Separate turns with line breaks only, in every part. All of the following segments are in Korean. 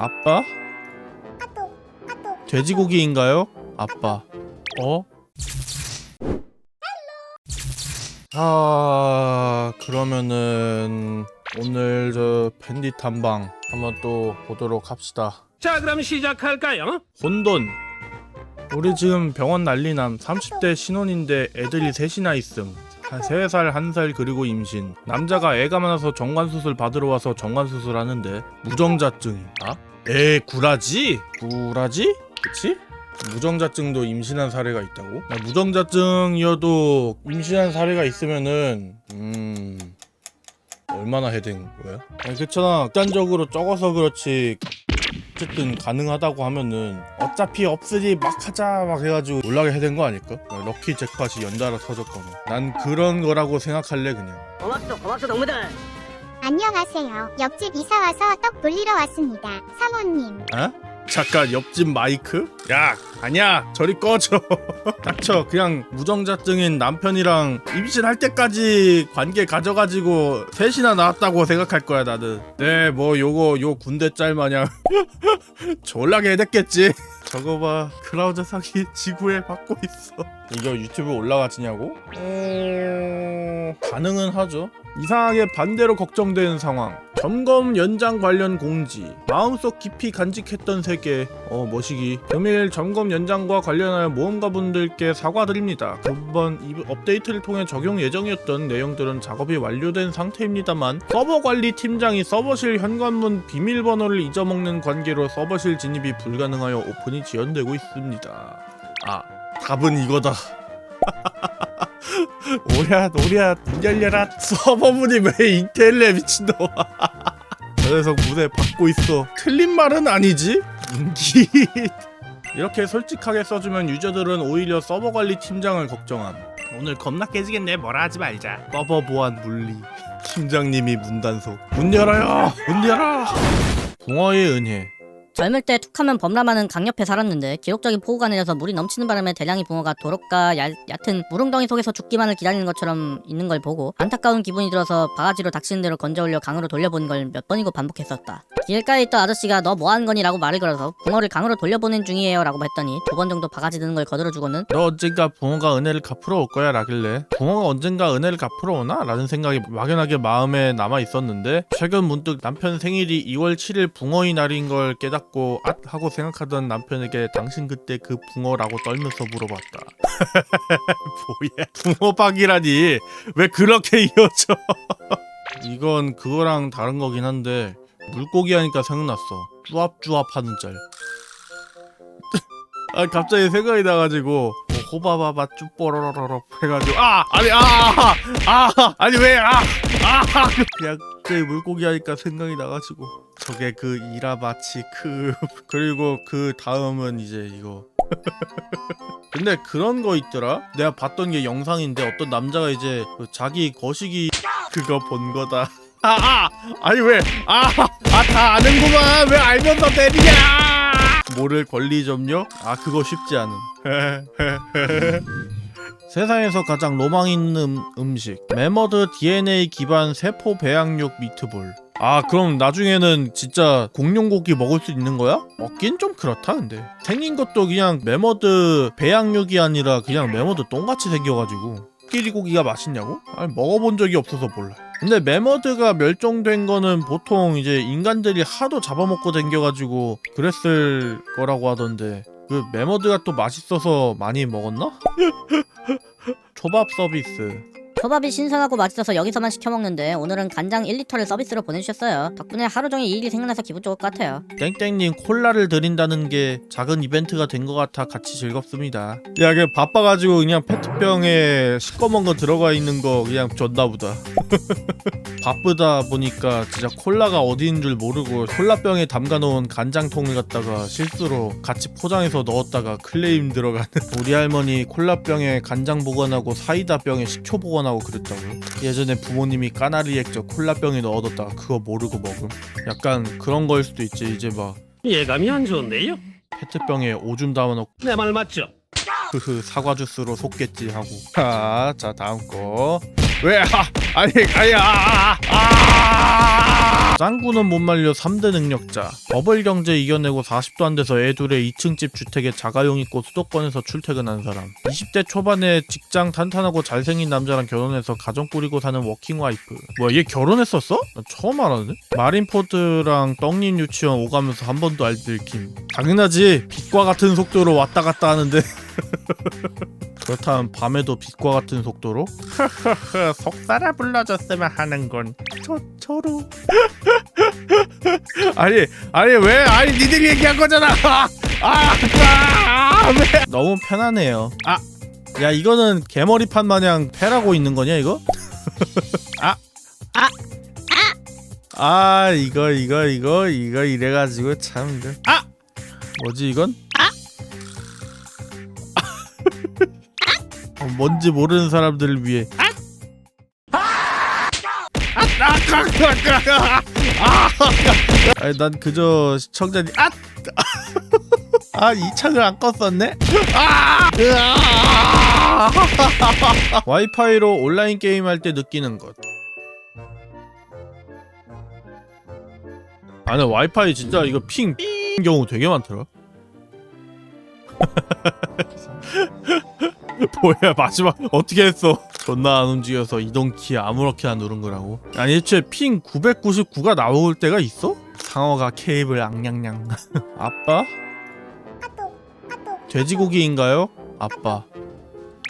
아빠? 돼지고기인가요? 아빠. 어? 아, 그러면은 오늘 저 밴딧 탐방 한번 또 보도록 합시다.
자, 그럼 시작할까요?
혼돈. 우리 지금 병원 난리남 30대 신혼인데 애들이 셋이나 있음. 한 3살, 1살 그리고 임신. 남자가 애가 많아서 정관수술 받으러 와서 정관수술 하는데 무정자증인가? 에 구라지? 구라지? 그치? 무정자증도 임신한 사례가 있다고? 야, 무정자증이어도 임신한 사례가 있으면은 음 얼마나 해된 거야? 아니 그렇잖아 극단적으로 적어서 그렇지 어쨌든 가능하다고 하면은 어차피 없으니 막 하자 막 해가지고 놀라게 해댄 거 아닐까? 럭키 잭팟이 연달아 터졌거나 난 그런 거라고 생각할래 그냥
고맙소 고맙소 동무들
안녕하세요. 옆집 이사 와서 떡 돌리러 왔습니다. 사모님.
어? 잠깐 옆집 마이크? 야 아니야 저리 꺼져 닥쳐 그냥 무정자증인 남편이랑 임신할 때까지 관계 가져가지고 셋이나 낳았다고 생각할 거야 나는 네뭐 요거 요 군대 짤 마냥 졸라게 해댔겠지 저거 봐 크라우드 사기 지구에 받고 있어. 이거 유튜브 올라가지냐고? 어... 가능은 하죠. 이상하게 반대로 걱정되는 상황 점검 연장 관련 공지. 마음속 깊이 간직했던 세계. 어 머시기. 금일 점검 연장과 관련하여 모험가분들께 사과드립니다. 이번 이 업데이트를 통해 적용 예정이었던 내용들은 작업이 완료된 상태입니다만 서버 관리 팀장이 서버실 현관문 비밀번호를 잊어먹는 관계로 서버실 진입이 불가능하여 오픈이 지연되고 있습니다. 아 답은 이거다. 오야 노리야 문 열려라. 서버문이 왜 인텔레 미친놈아 저 녀석 무대 받고 있어. 틀린 말은 아니지? 인기. 이렇게 솔직하게 써주면 유저들은 오히려 서버 관리 팀장을 걱정함. 오늘 겁나 깨지겠네. 뭐라 하지 말자. 서버 보안 물리. 팀장님이 문단속. 문 열어요! 문 열어! 붕어의 은혜
젊을 때 툭하면 범람하는 강 옆에 살았는데 기록적인 폭우가 내려서 물이 넘치는 바람에 대량의 붕어가 도로가 얇, 얕은 무릉덩이 속에서 죽기만을 기다리는 것처럼 있는 걸 보고 안타까운 기분이 들어서 바가지로 닥치는 대로 건져 올려 강으로 돌려보는 걸 몇 번이고 반복했었다. 길가에 있던 아저씨가 너 뭐 하는 거니? 라고 말을 걸어서 붕어를 강으로 돌려보낸 중이에요 라고 했더니 두 번 정도 바가지 드는 걸 거들어주고는
너 언젠가 붕어가 은혜를 갚으러 올 거야 라길래 붕어가 언젠가 은혜를 갚으러 오나? 라는 생각이 막연하게 마음에 남아 있었는데 최근 문득 남편 생일이 2월 7일 붕어의 날인 걸 깨닫고 앗 하고 생각하던 남편에게 당신 그때 그 붕어라고 떨면서 물어봤다. 뭐야? 붕어박이라니. 왜 그렇게 이어져? 이건 그거랑 다른 거긴 한데 물고기 하니까 생각났어. 쭈압쭈압 하는 짤. 아 갑자기 생각이 나가지고 뭐 호바바바 쭈뽀로로로 해가지고 아! 아니 아아! 아, 아니 왜아아! 그냥 그 물고기 하니까 생각이 나가지고 저게 그 이라마치 크 그리고 그 다음은 이제 이거. 근데 그런 거 있더라? 내가 봤던 게 영상인데 어떤 남자가 이제 그 자기 거시기 그거 본 거다. 아 아! 아니 왜 아 아 다 아는구만! 왜 알면서 때리냐! 모를 권리 점요? 아 그거 쉽지 않음. 세상에서 가장 로망 있는 음식. 메머드 DNA 기반 세포 배양육 미트볼 아 그럼 나중에는 진짜 공룡고기 먹을 수 있는 거야? 먹긴 좀 그렇다 근데 생긴 것도 그냥 메머드 배양육이 아니라 그냥 메머드 똥같이 생겨가지고 끼리 고기가 맛있냐고? 아니 먹어본 적이 없어서 몰라 근데 메머드가 멸종된 거는 보통 이제 인간들이 하도 잡아먹고 댕겨가지고 그랬을 거라고 하던데 그 메머드가 또 맛있어서 많이 먹었나? 초밥 서비스
초밥이 신선하고 맛있어서 여기서만 시켜먹는데 오늘은 간장 1리터를 서비스로 보내주셨어요. 덕분에 하루 종일 이 일이 생각나서 기분 좋을 것 같아요.
땡땡님 콜라를 드린다는 게 작은 이벤트가 된 것 같아 같이 즐겁습니다 야 그냥 바빠가지고 그냥 페트병에 시꺼먼 거 들어가 있는 거 그냥 줬나 보다 바쁘다 보니까 진짜 콜라가 어디인 줄 모르고 콜라병에 담가놓은 간장통을 갖다가 실수로 같이 포장해서 넣었다가 클레임 들어가는 우리 할머니 콜라병에 간장 보관하고 사이다 병에 식초 보관하고 그랬다고? 예전에 부모님이 까나리 액젓 콜라병에 넣어뒀다가 그거 모르고 먹음? 약간 그런 거일 수도 있지 이제 막.
예감이 안 좋은데요?
페트병에 오줌 담아놓고.
내 말 맞죠?
흐흐 사과 주스로 속겠지 하고. 자, 자 다음 거 왜? 아, 아니 아니 아, 아, 아, 짱구는 못 말려 3대 능력자. 버블 경제 이겨내고 40도 안 돼서 애 둘의 2층 집 주택에 자가용 있고 수도권에서 출퇴근한 사람. 20대 초반에 직장 탄탄하고 잘생긴 남자랑 결혼해서 가정 꾸리고 사는 워킹 와이프. 뭐야 얘 결혼했었어? 나 처음 알았네 마린포드랑 떡잎 유치원 오가면서 한 번도 알 들킴 당연하지. 빛과 같은 속도로 왔다 갔다 하는데 그렇다면 밤에도 빛과 같은 속도로? 속살아 불러줬으면 하는군 저저로 아니 아니 왜 아니 니들이 얘기한 거잖아 아, 아, 아, 왜? 너무 편하네요 아 야 이거는 개머리판 마냥 패라고 있는 거냐 이거? 아 아! 아 이거 이거 이거 이거 이래가지고 참 이거 아 뭐지 이건? 어, 뭔지 모르는 사람들을 위해 아! 아! 아! 아! 아! 아니, 난 그저 시청자님 아! 아, 이 창을 안 껐었네? 아! 으아! 와이파이로 온라인 게임 할 때 느끼는 것. 아, 나 와이파이 진짜 이거 핑 경우 되게 많더라. 뭐야 마지막 어떻게 했어? 존나 안 움직여서 이동키 아무렇게나 누른 거라고? 아니 애초에 핑 999가 나올 때가 있어? 상어가 케이블 앙냥냥 아빠? 돼지고기인가요? 아빠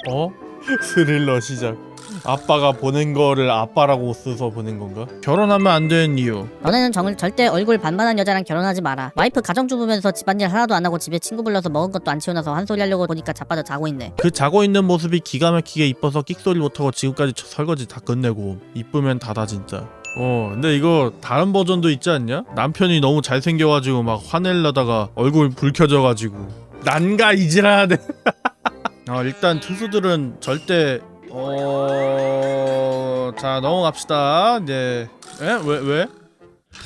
어? 스릴러 시작 아빠가 보낸 거를 아빠라고 써서 보낸 건가? 결혼하면 안 되는 이유
너네는 정, 절대 얼굴 반반한 여자랑 결혼하지 마라. 와이프 가정주부면서 집안일 하나도 안 하고 집에 친구 불러서 먹은 것도 안 치워놔서 한 소리 하려고 보니까 자빠져 자고 있네.
그 자고 있는 모습이 기가 막히게 이뻐서 끽소리 못하고 지금까지 저- 설거지 다 끝내고 이쁘면 다다 진짜 어 근데 이거 다른 버전도 있지 않냐? 남편이 너무 잘생겨가지고 막 화내려다가 얼굴 불 켜져가지고 난가 이지라네 어 일단 투수들은 절대 어 자 넘어갑시다. 네 에? 왜 왜?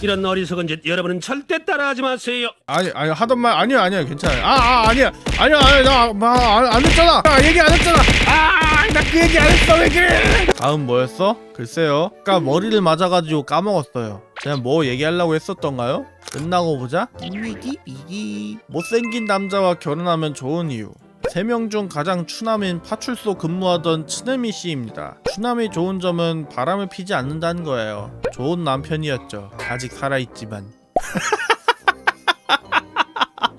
이런 어리석은 짓 여러분은 절대 따라하지 마세요.
아니 아니 하던 말 아니야 아니야 괜찮아요. 아, 아 아니야 아니야 아니야 나안 했잖아. 아, 얘기 안 했잖아. 아나 그 얘기 안 했어 왜 그래? 다음 뭐였어? 글쎄요. 아까 머리를 맞아가지고 까먹었어요. 제가 뭐 얘기하려고 했었던가요? 끝나고 보자. 미기? 미기? 못생긴 남자와 결혼하면 좋은 이유 세명중 가장 추남인 파출소 근무하던 츠네미 씨입니다. 추남이 좋은 점은 바람을 피지 않는다는 거예요. 좋은 남편이었죠. 아직 살아있지만.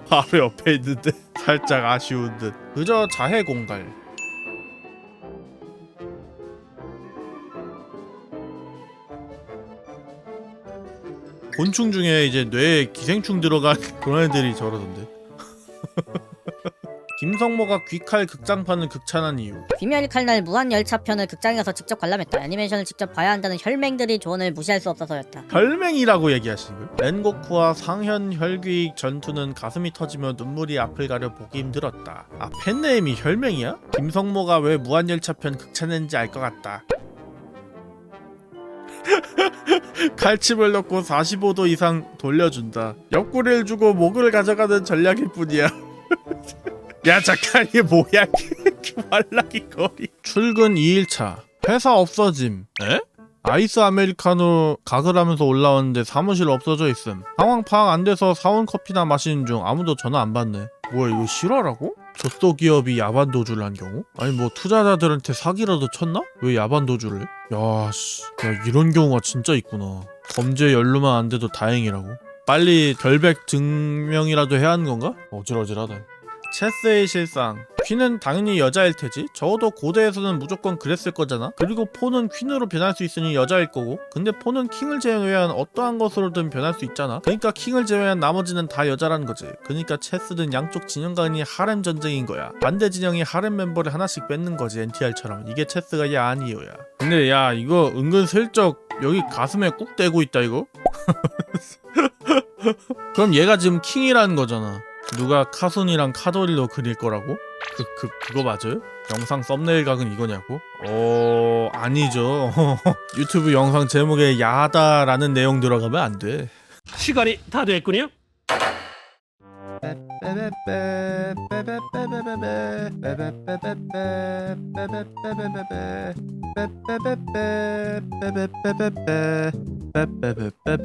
바로 옆에 있는데 살짝 아쉬운 듯 그저 자해 공갈 곤충 중에 이제 뇌에 기생충 들어간 그런 애들이 저러던데 김성모가 귀칼 극장판을 극찬한 이유
귀멸 칼날 무한 열차편을 극장에 가서 직접 관람했다. 애니메이션을 직접 봐야 한다는 혈맹들의 조언을 무시할 수 없어서였다.
혈맹이라고 얘기하시는 거예요? 렌고쿠와 상현 혈귀익 전투는 가슴이 터지며 눈물이 앞을 가려 보기 힘들었다. 아 팬네임이 혈맹이야? 김성모가 왜 무한열차편 극찬했는지 알 것 같다. 칼집을 넣고 45도 이상 돌려준다. 옆구리를 주고 목을 가져가는 전략일 뿐이야. 야 잠깐 이게 뭐야 말라기 거리 출근 2일차 회사 없어짐 에? 아이스 아메리카노 각을 하면서 올라왔는데 사무실 없어져 있음 상황 파악 안 돼서 사온 커피나 마시는 중 아무도 전화 안 받네 뭐야 이거 실화라고? 젖소 기업이 야반 도주를 한 경우? 아니 뭐 투자자들한테 사기라도 쳤나? 왜 야반 도주를 해? 야 씨 야 이런 경우가 진짜 있구나 범죄 연루만 안 돼도 다행이라고 빨리 결백 증명이라도 해야 하는 건가? 어질어질하다 체스의 실상. 퀸은 당연히 여자일 테지. 적어도 고대에서는 무조건 그랬을 거잖아. 그리고 폰은 퀸으로 변할 수 있으니 여자일 거고. 근데 폰은 킹을 제외한 어떠한 것으로든 변할 수 있잖아. 그러니까 킹을 제외한 나머지는 다 여자라는 거지. 그러니까 체스는 양쪽 진영 간이 하렘 전쟁인 거야. 반대 진영이 하렘 멤버를 하나씩 뺏는 거지 NTR처럼. 이게 체스가 야한 이유야. 근데 야 이거 은근 슬쩍 여기 가슴에 꾹 대고 있다 이거? 그럼 얘가 지금 킹이라는 거잖아 누가 카손이랑 카도리로 그릴 거라고? 그, 그, 그거 맞아요? 영상 썸네일 각은 이거냐고? 어, 아니죠. 유튜브 영상 제목에 야하다라는 내용 들어가면 안 돼.
시간이 다 됐군요.
Ba, ba, ba,